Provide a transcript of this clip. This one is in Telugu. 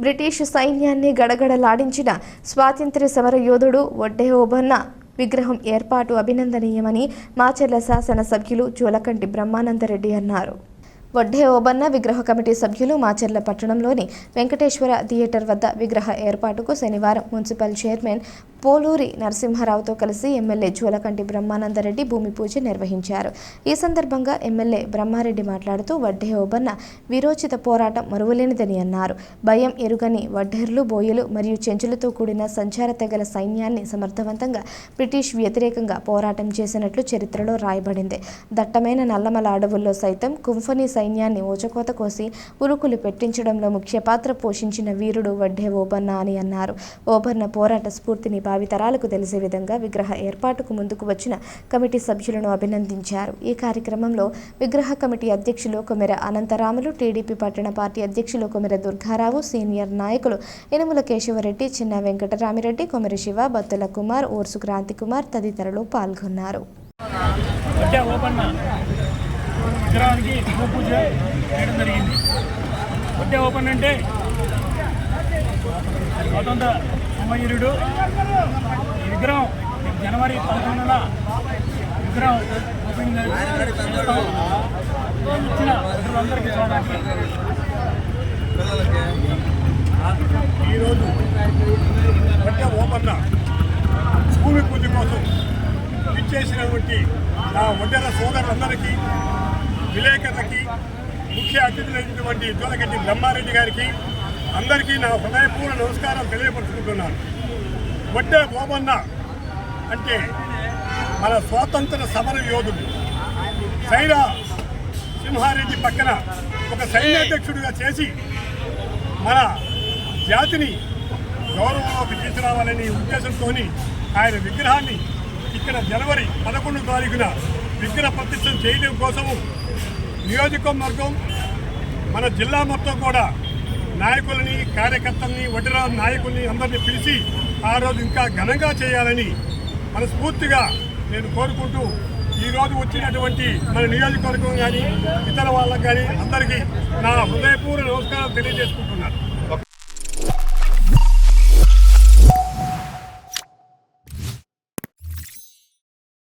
బ్రిటిష్ సైన్యాన్ని గడగడలాడించిన స్వాతంత్ర్య సమర యోధుడు వడ్డే ఓబన్న విగ్రహం ఏర్పాటు అభినందనీయమని మాచెర్ల శాసన సభ్యులు జోలకంటి బ్రహ్మానందరెడ్డి అన్నారు. వడ్డే ఓబన్న విగ్రహ కమిటీ సభ్యులు మాచర్ల పట్టణంలోని వెంకటేశ్వర థియేటర్ వద్ద విగ్రహ ఏర్పాటుకు శనివారం మున్సిపల్ చైర్మన్ పోలూరి నరసింహారావుతో కలిసి ఎమ్మెల్యే జోలకంటి బ్రహ్మానందరెడ్డి భూమి పూజ నిర్వహించారు. ఈ సందర్భంగా ఎమ్మెల్యే బ్రహ్మారెడ్డి మాట్లాడుతూ వడ్డే ఓబన్న విరోచిత పోరాటం మరువలేనిదని అన్నారు. భయం ఎరుగని వడ్డేర్లు బోయలు మరియు చెంచులతో కూడిన సంచార తెగల సైన్యాన్ని సమర్థవంతంగా బ్రిటిష్ వ్యతిరేకంగా పోరాటం చేసినట్లు చరిత్రలో రాయబడింది. దట్టమైన నల్లమల అడవుల్లో సైతం కుంఫనీ సైన్యాన్ని ఊచకోత కోసి ఉరుకులు పెట్టించడంలో ముఖ్య పాత్ర పోషించిన వీరుడు వడ్డే ఓబన్న అని అన్నారు. ఓబన్న పోరాట స్ఫూర్తిని భావితరాలకు తెలిసే విధంగా విగ్రహ ఏర్పాటుకు ముందుకు వచ్చిన కమిటీ సభ్యులను అభినందించారు. ఈ కార్యక్రమంలో విగ్రహ కమిటీ అధ్యక్షులు కొమెర అనంతరాములు టీడీపీ పట్టణ పార్టీ అధ్యక్షులు కొమెర దుర్గారావు సీనియర్ నాయకులు ఇనుముల కేశవరెడ్డి చిన్న వెంకటరామిరెడ్డి కొమెర శివ బత్తుల కుమార్ ఓర్సు క్రాంతి కుమార్ తదితరులు పాల్గొన్నారు. విగ్రహానికి పూజ చేయడం జరిగింది. ఓపెన్ అంటే స్వతంత్ర సమయురుడు ఈ విగ్రహం జనవరి పదకొండున విగ్రహం ఓపెనింగ్ ఇచ్చిన అందరికీ చూడడానికి. ఈరోజు వడ్డ ఓపన్న భూమి పూజ కోసం ఇచ్చేసినటువంటి నా వడ్డెర సోదరులందరికీ విలేకరులకి ముఖ్య అతిథులైనటువంటి జోలగడ్డి బ్రహ్మారెడ్డి గారికి అందరికీ నా హృదయపూర్ణ నమస్కారం తెలియపరుచుకుంటున్నాను. వడ్డే ఓమన్న అంటే మన స్వాతంత్ర సమర యోధుడు. సైరా సింహారెడ్డి పక్కన ఒక సైన్యాధ్యక్షుడిగా చేసి మన జాతిని గౌరవంలోకి తీసుకురావాలనే ఉద్దేశంతో ఆయన విగ్రహాన్ని ఇక్కడ జనవరి పదకొండు తారీఖున విగ్రహ ప్రతిష్టం చేయడం కోసము నియోజకవర్గం మన జిల్లా మొత్తం కూడా నాయకులని కార్యకర్తల్ని వడ్డీరా నాయకుల్ని అందరినీ పిలిచి ఆ రోజు ఇంకా ఘనంగా చేయాలని మనస్ఫూర్తిగా నేను కోరుకుంటూ ఈరోజు వచ్చినటువంటి మన నియోజకవర్గం కానీ ఇతర వాళ్ళకి కానీ అందరికీ నా హృదయపూర్వ నమస్కారం తెలియజేసుకుంటున్నాను.